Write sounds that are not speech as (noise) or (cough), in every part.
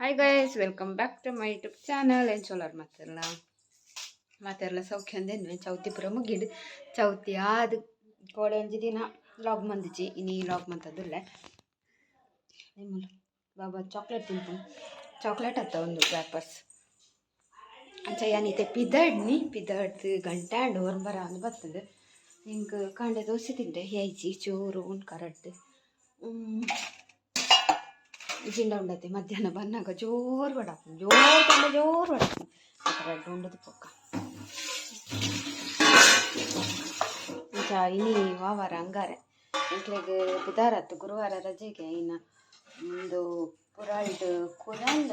Hi guys welcome back to my YouTube channel ಏನು ಚಲೋರ್ ಮಾತೆಲ್ಲ ಮಾತಾರಲ್ಲ ಸೌಖ್ಯ ಅಂದೇನು ಚೌತಿ ಪುರ ಮುಗಿಡು ಚೌತಿ ಆದ ಕೋಡೆ ಒಂಜಿ ದಿನ ಲಾಗ್ ಮಂದಿಜಿ. ಇನಿ ಲಾಗ್ ಮಂತದಿಲ್ಲ ನಿಮ್ಮಲ್ಲ ಬಾಬಾ ಚಾಕ್ಲೇಟ್ ತಿಂತು ಚಾಕ್ಲೇಟ್ ಅತ್ತ ಒಂದು ಪೇಪರ್ಸ್ ಅಂಚ ಪಿದಡ್ನಿ ಪಿದಡ್ ಗಂಟಾಂಡು ಹೊರಬರ ಅಂದ್ ಬರ್ತದೆ. ಹಿಂಗೆ ಕಾಂಡೆ ದೋಸೆ ತಿಂದೆ. ಹೇಜಿ ಚೂರು ಉಂಡು ಕರಡ್ದು ಜಿಂಡ ಉಂಡತೆ, ಮಧ್ಯಾಹ್ನ ಬಂದಾಗ ಜೋರು ಬಡಾಕು ಜೋರು ತಂಡ ಜೋರು ಬಡಾಕು ಆ ಕರಡ್ಡು ಉಂಡದು ಪೊಕ್ಕ. ಇಂಚ ಇನಿ ವಾವಾರ ಹಂಗಾರೆ. ಇಂಟ್ಲೆಗ್ ಬುಧವಾರ ಗುರುವಾರ ರಜೆಗೆ ಇನ್ನು ಒಂದು ಪುರಾಲ್ಡ್ ಕುರಲ್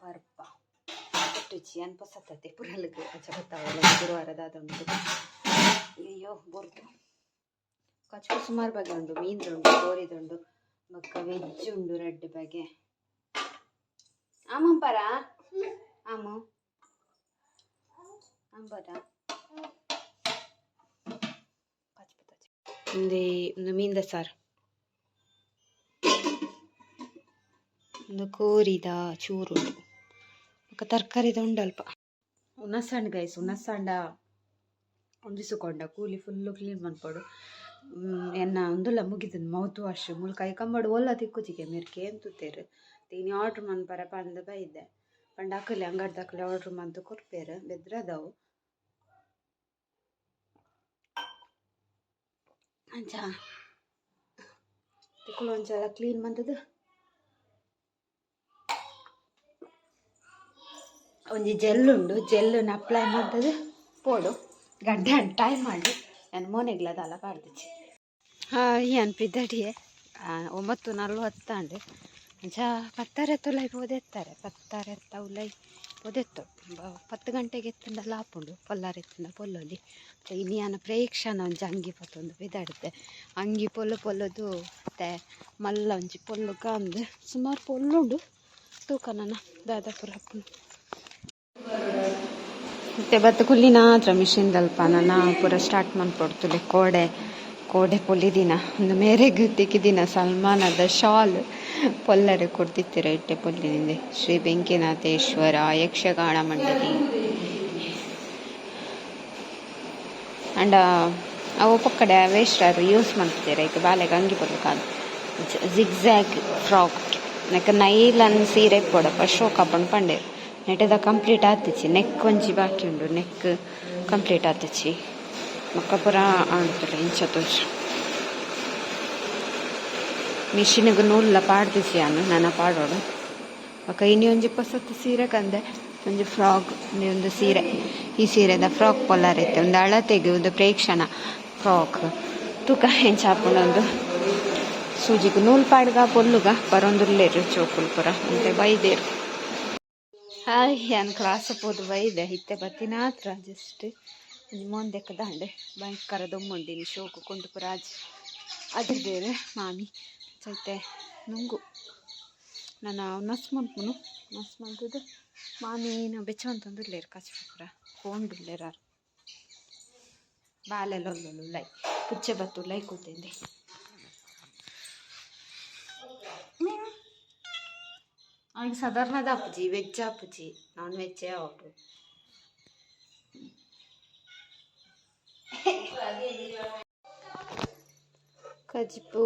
ಪರ್ಪ. ರುಚಿ ಅನ್ಪಸತ್ತತೆ ಪುರಲ್ಗ್ ಅಚ್ಚ ಗೊತ್ತಾಗಲ್ಲ ಗುರುವಾರದ ಅದೊಂದು ಅಯ್ಯೋ ಬೋರ್ದು ಕಚ್ಚು ಸುಮಾರು ಬಗೆ ಉಂಡು, ಮೀನ್ದುಂಡು, ಕೋರಿದುಂಡು. ಬೊಕ್ಕ ವೆಜ್ ಉಂಡು ರೆಡ್ ಬಗೆ ಆಮ ಪರ? ಅಂಬದ? ಒಂದು ಒಂದು ಮೀನ್ದ ಸಾರು. ಒಂದು ಕೋರಿದ ಚೂರು ಬೊಕ್ಕ ತರಕಾರಿದ ಉಂಡಲ್ಪ ಉನಸಂಡ್ ಗೈಸ್ ಉನಸಂಡ ಒಂದಿಸುಕೊಂಡ ಕೂಲಿ ಫುಲ್ಲು ಕ್ಲೀನ್ ಮಾಡ್ಕೊಡು. ಎನ್ನ ಉಂದುಲ ಮುಗಿದನು ಮೌತ್ ವಾಶ್ ಮುಲ್ಕ ಕೈ ಕಂಬಡು ಒಲ್ಲ ತಿಕ್ಕುಜಿಗೆ ಮಿರ್ಕೆ ಎಂತುತ್ತೇರು ತೀನಿ ಆರ್ಡ್ರ್ ಮನ್ಪರ ಪಂದ್ ಬೈದೆ. ಪಂಡ ಅಕ್ಕಲೆ ಅಂಗಡಿ ದಕ್ಕಲೆ ಆರ್ಡ್ರ್ ಮಂತು ಕೊರ್ಪೇರು ಬೆದ್ರದವು. ಅಂಚ. ತಿಕ್ಕಲು ಒಂಚಲ ಕ್ಲೀನ್ ಮಂತದು ಒಂಜಿ ಜೆಲ್ ಉಂಡು ಜೆಲ್ಲನ್ನು ಅಪ್ಲೈ ಮಾಡ್ತದೆ ಪೋಡು. ಗಡ್ಡೆ ಟೈಮ್ ಮಾಡಿ ನಾನು ಮೋನೆಗ್ಲದಲ್ಲ ಪಾಡ್ದಿಚ್ಚಿ ಹಾಂ ಅನ್ಪಿದ್ದಡಿಯೇ ಒಂಬತ್ತು ನಲ್ವತ್ತಾಂಡು ಅಂಚ ಲೈ ಪೋದೆತ್ತಾರೆ ಪತ್ತಾರೆತ್ತ ಉಲೈ ಪೋದೆತ್ತು ಪತ್ತು ಗಂಟೆಗೆ ಎತ್ತಿಂದ ಲಾಪುಂಡು ಪೊಲ್ಲಾರೆತ್ತಿಂದ ಪೊಲ್ಲೊಲಿ. ಇನಿ ಅನ್ನ ಪ್ರೇಕ್ಷಣ ಒಂಜಿ ಅಂಗಿ ಪತ್ತೊಂದು ಬಿದಾಡಿದ್ದೆ. ಅಂಗಿ ಪೊಲ್ಲು ಪೊಲ್ಲದು ಮತ್ತೆ ಮಲ್ಲ ಒಂಜಿ ಪೊಲ್ಲು ಕಾಂದು ಸುಮಾರು ಪೊಲ್ಲುಂಡು ತೂಕ ನನ್ನ ದಾದಾಪುರ ಮತ್ತೆ ಬತ್ತು ಕುಲ್ಲಿನ ಹತ್ರ ಮಿಷಿನ್ ದಲ್ಪ ನಾನು ಪೂರ ಸ್ಟಾರ್ಟ್ ಮಾಡ್ಕೊಡ್ತುಲೆ ಕೋಡೆ. ಕೋಡೆ ಪೊಲಿದಿನ ಒಂದು ಮೇರೆಗೆ ತಿಕ್ಕಿದಿನ ಸಲ್ಮಾನದ ಶಾಲ್ ಪೊಲ್ಲರೆ ಕೊಡ್ತಿತ್ತೀರ ಇಟ್ಟೆ ಪೊಲ್ಲಿನಿಂದೆ ಶ್ರೀ ಬೆಂಕಿನಾಥೇಶ್ವರ ಯಕ್ಷಗಾನ ಮಂಡಳಿ. ಅಂಡ ಅವು ಪಕ್ಕಡೆ ವೇಸ್ಟರ್ ಯೂಸ್ ಮಾಡ್ತಿದ್ದೀರ. ಈಗ ಬಾಲೆಗೆ ಅಂಗಿ ಬರ್ಬೇಕಾದ. ಜಿಗ್ಜ್ಯಾಗ್ ಫ್ರಾಕ್, ನೆಕ್ ನೈಲನ್ ಸೀರೆ ಕೊಡಪ್ಪ ಶೋ ಕಪ್ಪಣ್ ಪಂಡೆ. ನೆಟದ ಕಂಪ್ಲೀಟ್ ಆತಿಚ್ಚಿ. ನೆಕ್ ಒಂಜಿ ಬಾಕಿ ಉಂಡು. ನೆಕ್ ಕಂಪ್ಲೀಟ್ ಆತಿಚ್ಚಿ. ಮಕ್ಕ ಪೂರ ಆಣ್ತುಲೆ ಇಂಚ ತೋಜ ಮಿಷಿನಿಗೆ ನೂಲ್ಲ ಪಾಡ್ದಿಸಿ ಅನ್ನು ನನ್ನ ಪಾಡೋಡು ಮಕ್ಕ ಇನಿ ಒಂಜಿ ಪಸತ್ತು ಸೀರೆ ಕಂದೆ ಒಂಜಿ ಫ್ರಾಕ್ ಒಂದು ಸೀರೆ. ಈ ಸೀರೆದ ಫ್ರಾಕ್ ಪೊಲ್ಲಾರೈತೆ ಒಂದು ಅಳತೆಗೆ ಒಂದು ಪ್ರೇಕ್ಷಣ ಫ್ರಾಕ್ ತೂಕ ಹೆಂಚಾಪುಣೊಂದು ಸೂಜಿಗೆ ನೂಲ್ ಪಾಡ್ಗ ಪೊಲ್ಲುಗ ಬರೊಂದುಲ್ಲೇರು ಚೋಕುಲ್ ಪುರ ಮತ್ತೆ ಬೈದೇರು. ಹಾಯ್ ನಾನು ಕ್ಲಾಸ್ ಪೋದು ಬೈದೆ ಇತ್ತೆ ಬತ್ತಿನ ಹತ್ರ ಜಸ್ಟ್ ಮೊಂದೆಕ್ಕ ದಾಂಡೆ ಭಯಂಕರ ದೊಮ್ಮುಂಡಿನಿ ಶೋಕು ಕೊಂಡು ಪುರಾಜ್ ಅದ್ರ ಬೇರೆ ಮಾಮಿ ಚೈತೆ ನುಂಗು. ನಾನು ನಸ್ ಮಂಪುನು ನಸ್ ಮಂತದ್ದು ಮಾಮಿ ನಾವು ಬೆಚ್ಚವಂತಂದಿರ್ಲೇರು ಫೋನ್ ಬಿಡ್ಲೇರಾರು. ಬಾಲೆಲ್ಲೊಲ್ಲೊಲ್ಲು ಲೈ, ಪುಚ್ಚೆ ಬತ್ತು ಲೈ ಕೂತಿಂದೆ. ಅವ್ನಿಗೆ ಸಾಧಾರಣದ ಅಪ್ಪುಜಿ ವೆಜ್ ಅಪ್ಪಜಿ ನಾನ್ ವೆಜ್ಜೇ ಅವಳು ಕಜ್ಪು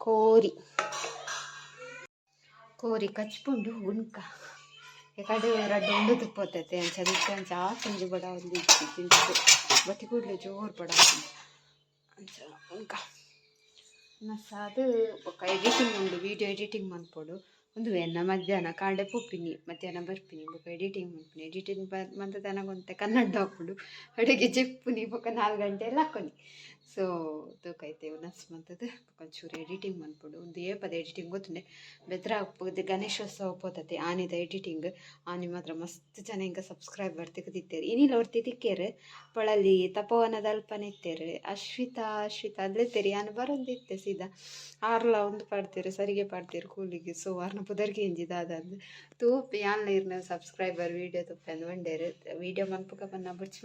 ಕೋರಿ ಕೋರಿ ಕಚ್ಪುಂಡು ಉಣ್ಕ ಕಡೆ ರಡ್ಡು ಉಂಡು ತುಪ್ಪತ್ತೈತೆ ಅಂಚ ಅದಕ್ಕೆ ಅಂಚ ಆ ಸಂಜೆ ಬಡ ಒಂದು ತಿಂದು ಬತ್ತಿ ಕೂಡಲೇ ಜೋರು ಬಡ ಅಂಚ ಉಣ್ಕ ಮಸಾದು ಬೊಕ್ಕ ಎಡಿಟಿಂಗ್ ಉಂಡು ವಿಡಿಯೋ ಎಡಿಟಿಂಗ್ ಮನ್ಪೊಡು ಒಂದು ಎನ್ನ ಮಧ್ಯಾಹ್ನ ಕಾಂಡೆ ಪೊಪ್ಪಿನಿ ಮಧ್ಯಾಹ್ನ ಬರ್ಪಿನಿ ಬೊಕ ಎಡಿಟಿಂಗ್ ಮನ್ಪಿನಿ ಎಡಿಟಿಂಗ್ ಬ ಮಂತ ತನಗೊಂತೆ ಕನ್ನಡ ಹಾಕೊಂಡು ಅಡುಗೆ ಜೆಪ್ಪುನಿ ಬೊಕ ನಾಲ್ಕು ಗಂಟೆ ಎಲ್ಲ ಹಾಕೊನಿ ಸೊ ತೂಕೈತೆ ಇವನ್ನ ಮಂತದ್ದು ಒಂಚೂರು ಎಡಿಟಿಂಗ್ ಮನ್ಪುಡು ಒಂದು ಏಪದ ಎಡಿಟಿಂಗ್ ಗೊತ್ತುಂಡೆ ಬೆದ್ರ ಹಾಕ್ಬೋದು ಗಣೇಶೋತ್ಸವ ಪೋತತೆ ಆನಿದ ಎಡಿಟಿಂಗ್ ಆನಿ ಮಾತ್ರ ಮಸ್ತ್ ಜನ ಹಿಂಗೆ ಸಬ್ಸ್ಕ್ರೈಬರ್ ತಿಕ್ಕದಿತ್ತೇರು ಇನ್ನಿಲ್ಲ ಅವ್ರು ತಿಕ್ಕೇರಿ ಪಳಲಿ ತಪೋವನದ ಅಲ್ಪನೆ ಇತ್ತೇರು. ಅಶ್ವಿತಾ ಅಶ್ವಿತಾ ಅಲ್ಲೇ ತೆರಿ ಆನು ಬರೋದಿತ್ತೆ ಸೀದಾ. ಆರ್ಲ ಒಂದು ಪಾಡ್ತೀರಿ ಸರಿಗೆ ಪಾಡ್ತೀರಿ ಕೂಲಿಗೆ. ಸೊ ಆರ್ನ ಪುದರ್ಗೆ ಎಂಜಿದ ಅದಂದು ತೂಪಿ ಆನ್ಲೈನ್ ಸಬ್ಸ್ಕ್ರೈಬರ್ ವೀಡಿಯೋ ತುಪ್ಪ ಅಂದು ವಿಡಿಯೋ ವೀಡಿಯೋ ಮನ್ಪುಕ ಬನ್ನ ಬುಡ್ಚಿ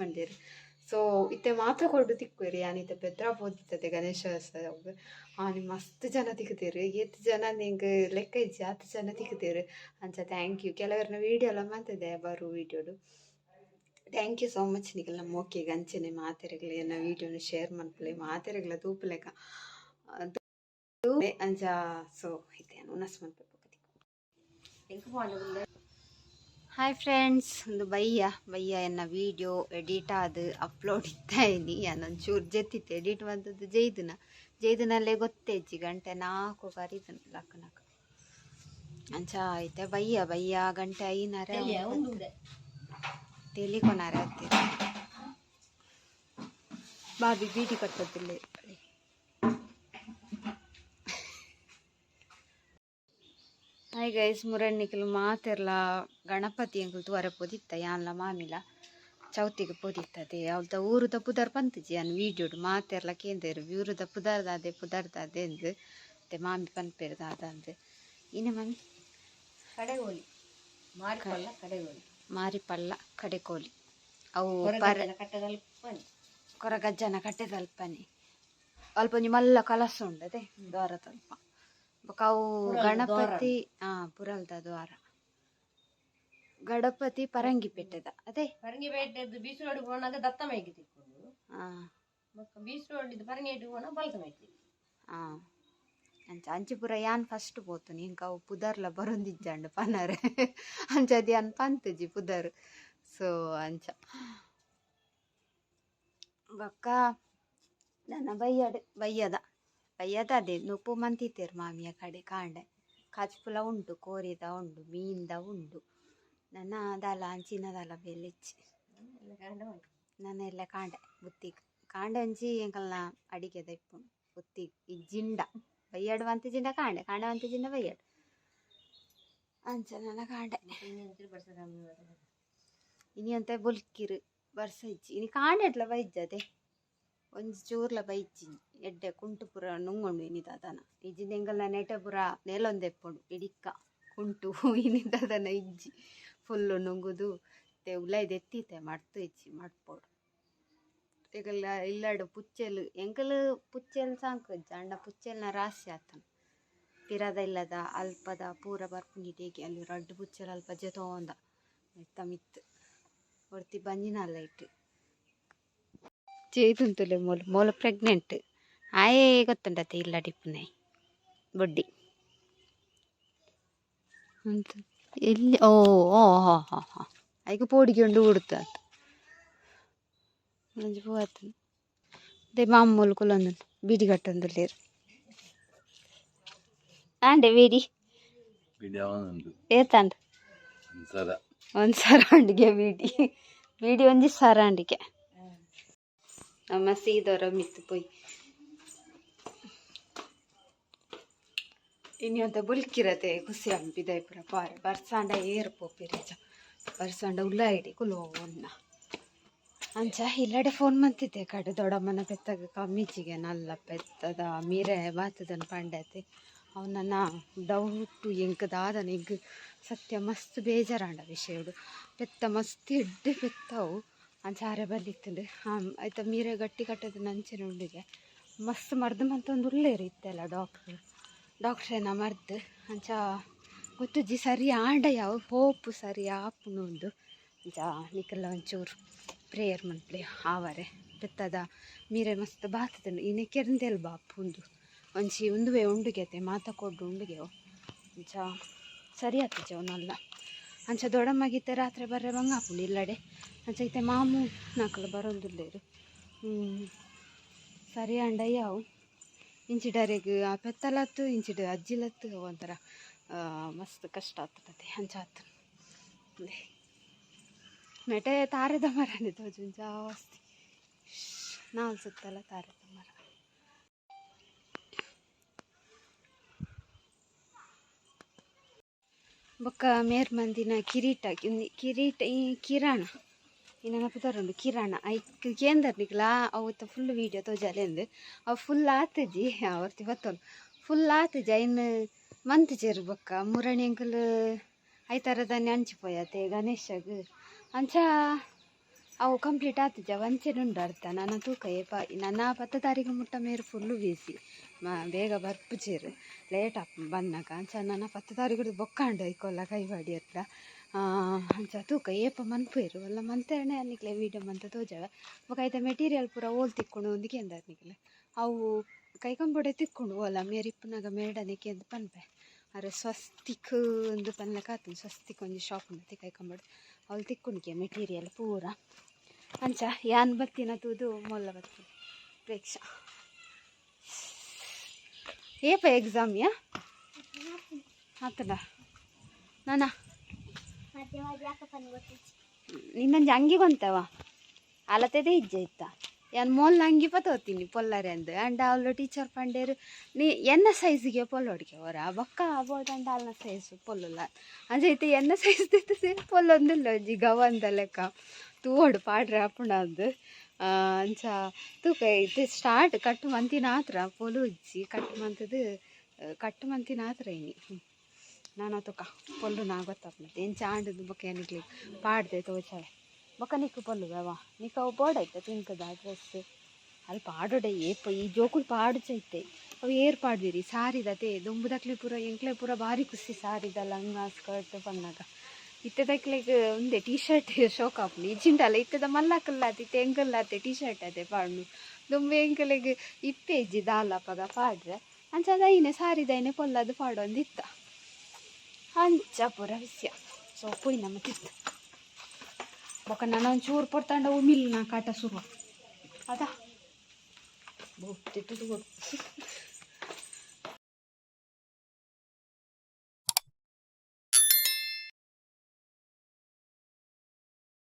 ಸೊ ಇತ್ತೆ ಮಾತ್ರ ಕೊಡು ತಿಕ್ಕುವೆರಿ ಆನಿತ ಬೆದ್ರ ಪೋದಿತ್ತದೆ ಗಣೇಶೋತ್ಸವ ಆನಿ ಮಸ್ತ್ ಜನ ತಿಕ್ಕುತ್ತೀರಿ ಎತ್ತು ಜನ ನಿಂಗೆ ಲೆಕ್ಕ ಇಜ್ಜಿ ಹತ್ತು ಜನ ತಿಕ್ಕುತ್ತೀರಿ ಅಂಚ ಥ್ಯಾಂಕ್ ಯು ಕೆಲವರನ್ನ ವೀಡಿಯೋ ಎಲ್ಲ ಮಾಡ್ತಿದ್ದೆ ಬರು ವೀಡಿಯೋಡು ಥ್ಯಾಂಕ್ ಯು ಸೋ ಮಚ್ ನಿಗಲ್ ನಮ್ಮ ಓಕೆ ಅಂಚನೆ ಮಾತೆರೆಗ್ಲೆ ಎಲ್ಲ ವೀಡಿಯೋನ ಶೇರ್ ಮಾಡ್ಕೊಳ್ಳಿ. ಮಾತೆರೆಗ್ಲ ಲೆಕ್ಕ. ಅಂಚ ಸೊ ಇದೆ ಉನಸ್ ಮನ್ಪೆ ಹಾಯ್ ಫ್ರೆಂಡ್ಸ್ ಒಂದು ಬಯ್ಯ ಬಯ್ಯ ಎನ್ನ ವಿಡಿಯೋ ಎಡಿಟ್ ಆದು ಅಪ್ಲೋಡ್ ಇತ್ತಾ ಇನಿ ಚೂರು ಜೆತ್ತಿತ್ತು ಎಡಿಟ್ ಬಂದದ್ದು ಜೈದುನ. ಗೊತ್ತೇ ಗೊತ್ತೇಜ್ಜಿ ಗಂಟೆ ನಾಲ್ಕು ಕರೀತನ ಲಕ್ಕ ನಾಲ್ಕು ಅಂಚ ಐತೆ ಬಯ್ಯ ಬಯ್ಯ ಗಂಟೆ ಐನಾರ ತೆಲಿಕೊನಾರ ಹತ್ತಿರ ಬಾಬಿ ಬೀಟಿ ಕಟ್ಟೋದಿಲ್ಲ ಹಾಯ್ ಗೈಸ್ ಮುರಣ್ಣಿಕಲು ಮಾತೆರ್ಲ ಗಣಪತಿ ಎಂಕುಲು ತೂವರೆ ಪೊದಿತ್ತ ಯಾನ್ಲ ಮಾಮಿಲ ಚೌತಿಗೆ ಪೊದಿತ್ತದೆ ಅವ್ದ ಊರುದ ಪುದರ್ ಪಂತಜಿ ಅನ್ ವೀಡಿಯೋಡು ಮಾತೆರ್ಲ ಕೇಂದೇರು ಊರುದ ಪುದರ್ದಾದೆ ಪುದರ್ದಾದೆ ಎಂದು ಮತ್ತೆ ಮಾಮಿ ಪನ್ಪೇರ್ದಾದ ಅಂದು ಇನ್ನು ಮಾಮಿ ಕಡೆಗೋಲಿ ಮಾರಿಪಲ್ಲ ಕಡೆಗೋಲಿ ಮಾರಿಪಳ್ಳ ಕಡೆಕೋಲಿ ಅವು ಕೊರಗಜ್ಜನ ಕಟ್ಟೆ ತಲ್ಪನೆ ಅಲ್ಪ ಮಲ್ಲ ಕಲಸ ಉಂಡದೆ ದ್ವಾರ ತಲ್ಪ ಬೊಕ ಅವು ಪುರಲ್ದ ಗಣಪತಿ ಹಾ ಪುರಲ್ದ ದ್ವಾರ ಗಣಪತಿ ಪರಂಗಿ ಪೆಟ್ಟದ ಅದೇ ಪರಂಗಿ ಬೇಟೆದ್ದು ಬೀಸು ರೋಡಿಗೆ ಹೋದಾಗ ದತ್ತ ಮೇಗೆ ತಿಕ್ಕೊಂಡು ಹಾ ಮತ್ತೆ ಬೀಸು ರೋಡಿದ್ದು ಪರಂಗಿ ಇಟ್ಟು ಹೋಣ ಬಲ್ಕ ಮೇಗೆ ಹಾ ಅಂಚ ಅಂಚಿ ಪೂರ ಯಾನ್ ಫಸ್ಟ್ ಪೋತು ನಿಂಕ ಅವು ಪುದರ್ಲ ಬರೊಂದಿಜ್ಜಂಡು ಪನರ್ ಅಂಚದಿ ಅನ್ ಪಂತಜಿ ಪುದರ್ ಸೊ ಅಂಚ ಬೊಕ್ಕ ನನ್ನ ಬಯ್ಯಡ್ ಬಯ್ಯದ ಬಯ್ಯದ ಅದೇ ನುಪ್ಪು ಮಂತಿತ್ತೇರು ಮಾಮಿಯ ಕಡೆ ಕಾಂಡೆ. ಕಾಚ್ಪುಲ ಉಂಟು ಕೋರಿದ ಉಂಡು ಮೀನ್ದ ಉಂಡು ನನ್ನ ದಲ ಅಂಚಿನದಲ ಬೆಲ್ಲಿಚ್ಚಿ ನನ್ನ ಎಲ್ಲ ಕಾಂಡೆ ಬುತ್ತಿಗ್ ಕಾಂಡೆ ಅಂಚಿ ಎಂಕಲ್ನ ಅಡಿಗೆದ ಇಪ್ಪುಂಡು ಬುತ್ತಿಗ್ ಈ ಜಿಂಡ. ಬಯ್ಯಡ್ ವಂತ ಜಿಂಡ ಕಾಂಡೆ ಕಾಂಡೆ ವಂತ ಜಿಂಡ ಬಯ್ಯಡ್ ಅಂಚ ನನ್ನ ಕಾಂಡೆ. ಇನಿ ಅಂತ ಬುಲ್ಕಿರು ಬರ್ಸ ಇಜ್ಜಿ ಇನಿ ಕಾಂಡೆ ಎಟ್ಲ ಬೈಜ್ಜದೆ. ಒಂಜಿ ಚೂರ್ಲ ಬೈಚಿ ಎಡ್ಡೆ, ಕುಂಟು ಪುರ, ನುಂಗೊಂಡು ಇನಿದದನ ಇಜ್ಜಿಂದ ಎಂಗಲ್ನ ನೆಟೆ ಪುರ, ನೆಲೊಂದೆಪ್ಪುಂಡು, ಇಡಿಕ್ಕ, ಕುಂಟು (laughs) ಇನಿದದನ ಇಜ್ಜಿ. ಫುಲ್ಲು ನುಂಗುದು, ತೆ ಉಲೈದು ಎತ್ತಿತೆ ಮಡ್ತು ಇಜ್ಜಿ, ಮಡ್ಪೋಡು. ಈಗಲ್ಲ ಇಲ್ಲಾಡು ಪುಚ್ಚೆಲು, ಎಂಕಲು ಪುಚ್ಚೆಲ್ ಸಾಂಕು ಆಂಡ ಪುಚ್ಚೆಲ್ನ ರಾಶಿ ಆತನ. ಪಿರದ ಇಲ್ಲದ, ಅಲ್ಪದ, ಪೂರ ಬರ್ಪುಂಡಿಟೇಗೆ ಅಲ್ಲಿ ರಡ್ಡು ಪುಚ್ಚೆಲ್ ಅಲ್ಪ ಜೆತೋಂದ ಮಿತ್ತ. ಮಿತ್ತ್ ಒರ್ತಿ ಬಂಜಿನಲ್ಲ ಇಟ್ಟು చేతుంతులే మూల మూల ప్రెగ్నెంట్ ఆయే ಗೊತ್ತುಂಟತ್ತೆ ಇಲ್ಲ ಡಿಪ್ಪುನೆ ಬೊಡ್ಡಿ ಅಂತ ಎಲ್ಲಿ ಓ ಓ ಹಾ ಹಾ ಹಾ ಐಕ ಪೋಡಿಕೊಂಡು ಉಡ್ತಾತ ಮಂಜು ಪೋತು ದೇ ಮಾಮೂಲು ಕುಲೊಂದು ಬೀಡಿ ಕಟ್ಟೊಂದುಲ್ಲೇರು ಆಂಡೆ ಬೀಡಿ ಬಿಡ್ಯಾವನುಂಟು ಏತಂಡ ಒಂದ್ಸಲ ಒಂದು ಸರಾಂಡಿಗೆ ಬೀಡಿ ಬೀಡಿ ಒಂಜಿ ಸರಾಂಡಿಗೆ ನಮ್ಮ ಸೀದೋರ ಮಿತ್ತು ಪೊಯ್. ಇನ್ನೊಂದ ಬುಲ್ಕಿರತೆ ಖುಷಿ ಹಂಪಿದ ಪುರ ಪಾರೆ. ಬರ್ಸಾಂಡ ಏರ್ ಪೋಪಿರೇಜ ಬರ್ಸಾಂಡ ಉಲ್ಲ ಇಡಿ ಕುಲೋ ಒನ್ನ. ಅಂಚ ಇಲ್ಲಡೆ ಫೋನ್ ಮಂತಿದ್ದೆ ಕಡೆ ದೊಡ್ಡಮ್ಮನ ಪೆತ್ತಗ ಕಮ್ಮಿಚಿಗೆ ನಲ್ಲ ಪೆತ್ತದ ಮೀರೆ ಬಾತದನ್ ಪಂಡತೆ ಅವನನ್ನ ಡೌಟು ಎಂಕದಾದನ ಎಂಕ್ ಸತ್ಯ ಮಸ್ತ್ ಬೇಜಾರಾಂಡ ವಿಷಯಡು ಪೆತ್ತ ಮಸ್ತ್ ಎಡ್ಡೆ ಪೆತ್ತವು ಅಂಚಾರೆ ಬರ್ಲಿತ್ತುಂಡು ಹಾಂ, ಆಯ್ತಾ, ಮೀರೆ ಗಟ್ಟಿ ಕಟ್ಟದ ನಂಚಿನ ಉಂಡಿಗೆ ಮಸ್ತ್ ಮರ್ದು ಮಂತೊಂದು ಉಳ್ಳೇರು ಇತ್ತಲ್ಲ ಡಾಕ್ಟ್ರು ಏನ ಮರ್ದು, ಅಂಚ ಗೊತ್ತುಜ್ಜಿ ಸರಿ ಆಂಡ ಯಾವ ಹೋಪು ಸರಿ ಆಪುನು ಒಂದು. ಅಂಚ ನಿಕಲ್ಲ ಒಂಚೂರು ಪ್ರೇಯರ್ ಮನ್ಪ್ಲೆ ಆವರೆ. ಬೆತ್ತದ ಮೀರೆ ಮಸ್ತ್ ಬಾತುಂಡು ಇನ್ನು ಕೆರಂದೆಲ್ ಬಾಪು ಒಂದು. ಒಂಚಿ ಉಂದುವೆ ಉಂಡುಗೆತೆ, ಮಾತ ಕೊಡ್ಡು ಉಂಡುಗೆವು. ಅಂಚ, ಸರಿ ಆತಜೆ ಅವನಲ್ಲ ಅಂಚ ದೊಡ್ಡಮ್ಮಗಿತ್ತೆ ರಾತ್ರಿ ಬರ್ರೆ ಬಂಗಾಪುಂಡು ಇಲ್ಲಡೆ. ಅಂಚ ಇತ್ತೆ ಮಾಮೂ ನಾಕಲು ಬರೋದಿಲ್ಲೇರು ಸರಿ ಅಂಡಯ್ಯಾವು ಇಂಚಿಡರಿಗೆ ಆ ಪೆತ್ತಲತ್ತು, ಇಂಚಿಡ ಅಜ್ಜಿಲತ್ತು ಒಂಥರ ಮಸ್ತ್ ಕಷ್ಟ ಆಗ್ತದೆ ಅಂಚ ಆತು. ಮೆಟೆ ತಾರೆದ ಮರನೇ ತೋಜು ಜಾಸ್ತಿ. ನಾಲ್ಸುತ್ತಲ್ಲ ತಾರೆದ ಮರ. ಬೊಕ್ಕ ಮೇರ್ ಮಂದಿನ ಕಿರೀಟ ಕಿರೀಟ, ಈ ಕಿರಾಣ, ಈ ನನ್ನ ಪುತರುಂಡು ಕಿರಾಣ ಐಕ್ ಕೇಂದರ್ ನಿಕ್ಲ ಅವತ್ತು ಫುಲ್ ವೀಡಿಯೋ ತೋಜಾಲೆಂದು ಅವು ಫುಲ್ ಆತಜಿ ಅವರ್ತಿ ಹೊತ್ತೊಂದು ಫುಲ್ ಆತಜಿ, ಐನ್ ಮಂತ್ ಜೇರು ಬೊಕ್ಕ ಮುರಣಿ ಅಂಕಲ್ ಐತಾರದನ್ನೇ ಹಂಚಿಪೋಯತೆ ಗಣೇಶಗ್, ಅಂಚ ಅವು ಕಂಪ್ಲೀಟ್ ಆತಜ ವಂಚನೆ ಉಂಡು ಅರ್ಥ ನನ್ನ ತೂಕ ಏಪ, ನನ್ನ ಪತ್ತು ತಾರೀಕು ಮುಟ್ಟ ಮೇರು ಫುಲ್ಲು ಬೀಸಿ ಬೇಗ ಬರ್ಪುಚೇರು ಲೇಟ್ ಆಪ್ ಬನ್ನಕ ಅಂಚ ನನ್ನ ಪತ್ತು ತಾರೀಕು ಬೊಕ್ಕಾಂಡು ಐಕೊಲ್ಲ ಕೈವಾಡಿ ಹತ್ರ. ಅಂಚ ತೂಕ ಏಪ ಮನ್ಪುಯಿರು ಅಲ್ಲ ಮಂತೇನೆ ಅನ್ನಿಕ್ಲೆ ವೀಡಿಯೋ ಮಂತ ತೋಜವ. ಬೊಕ ಐತ ಮೆಟೀರಿಯಲ್ ಪೂರ ಓಲ್ ತಿಕ್ಕೊಂಡು ಒಂದಿಗೆ ಅನ್ನಿಕ್ಲೆ ಅವು ಕೈಕೊಂಬೊಡೆ ತಿಕ್ಕೊಂಡು ಓಲ ಮೇರಿಪ್ಪನಾಗ ಮೇಡನಿಕೆ ಅಂತ ಪನ್ಪೆ. ಅರೆ ಸ್ವಸ್ತಿಕ್ ಒಂದು ಪನ್ಲಕ ಆತು ಸ್ವಸ್ತಿಕ್ ಒಂದು ಶಾಪ್ ಮತ್ತೆ ಕೈಕೊಂಬೊಡೆ. ಅವ್ಳು ತಿಕ್ಕೊಂಡಿಗೆ ಮೆಟೀರಿಯಲ್ ಪೂರ. ಅಂಚ ಯಾನ್ ಬತ್ತಿನ ತೂದು ಮೊಲ್ಲ ಬತ್ತಿ ಪ್ರೇಕ್ಷ. ಏಪ ಎಕ್ಸಾಮ್ ಯಾ? ಆತದ ನಾನಾ? ನಿನ್ನಂಜಿ ಅಂಗಿ ಬಂತವ ಅಲತೆದೆ ಇಜ್ಜೆ ಇತ್ತ? ಏನು ಮೊಲ್ಲ ಅಂಗಿ ಪತೋತೀನಿ ಪೊಲ್ಲರೆ ಅಂದು. ಅಂಡ ಅವ್ಲು ಟೀಚರ್ ಪಂಡೇರು ನೀ ಎನ್ನ ಸೈಜ್ಗೆ ಪೊಲ್ಲೊಡ್ಗೆ ಅವರ ಬೊಕ್ಕ ಅಂಡ್ ಅಲ್ಲ ಸೈಜ್ ಪೊಲ್ಲುಲ್ಲ. ಅಂಜೈತೆ ಎನ್ನ ಸೈಜ್ ಪೊಲ್ಲೊಂದಿಲ್ಲ ಅಜ್ಜಿ ಗವಂದ ಲೆಕ್ಕ. ತೂವಡು ಪಾಡ್ರೆ ಅಪ್ಪಣ ಅದು. ಅಂಚ ತೂಕ ಇದು ಸ್ಟಾರ್ಟ್ ಕಟ್ಟು ಮಂತಿನ ಆತ್ರ ಪೊಲು ಇಜ್ಜಿ ಕಟ್ಟು ಮಂತದು ಮಂತಿನ ಆತ್ರ ಇನಿ. ನಾನು ತುಕ, ಪೊಲ್ಲು ನಾ ಗೊತ್ತಾಗ್ತದೆ. ಏನು ಚಾಂಡದು ಬೊಕ್ಕ ಏನಿಗ್ಲಿ ಪಾಡ್ದೆ ತೋಚಾಳೆ. ಬೊಕ್ಕ ನಿಕ್ಕು ಪೊಲ್ಲು ಬೇವ ನಿಕ್ಕ ಅವು ಬೋಡಾಯ್ತ ತಿನ್ಕದ ಡ್ರೆಸ್ ಅಲ್ಲಿ ಪಾಡೋಡೆ ಏಪ ಈ ಜೋಕುಲು ಪಾಡ್ಚೈತೆ. ಅವು ಏರ್ ಪಾಡ್ದಿರಿ ಸಾರಿದತೆ ದುಂಬುದಕ್ಲೆ ಪೂರ, ಎಂಕ್ಲೆ ಪೂರ ಭಾರಿ ಖುಷಿ ಸಾರಿದ ಲಂಗ ಸ್ಕರ್ಟ್ ಪನ್ನಾಗ ಇತ್ತದಕ್ಲೆಗ್ ಒಂದೆ ಟೀ ಶರ್ಟ್ ಶೋಕ್ ಆಪುಂಡು ಇಜ್ಜಿಂಡಲ್ಲ ಇತ್ತದ ಮಲ್ಲಕಲ್ಲಾತಿ, ತೆಂಗಲ್ಲಾತೆ ಟೀ ಶರ್ಟ್ ಅದೇ ಪಾಡ್ನು ದುಂಬೆ ಎಂಕಲೆಗ್ ಇಪ್ಪೆ ಇಜ್ಜಿ ದಾಲಪಗ ಪಾಡ್ರೆ. ಅಂಚದ ಐನೆ ಸಾರಿದೈನೆ ಪೊಲ್ಲದು ಪಾಡೊಂದಿತ್ತ. ಅಂಚ ಪುರ ವಿಷಯ. ಸೊ ಪೋಯ್ ನಮ್ಮ ತಿತ್ತ ಬೊಕ ನಾನು ಒಂಚೂರು ಪೊಡ್ತಾಂಡ ಉಮಿಲ್ ನಾ ಕಾಟ ಶುರು ಅದ. ಬೋಗ್ತಿತ್ತು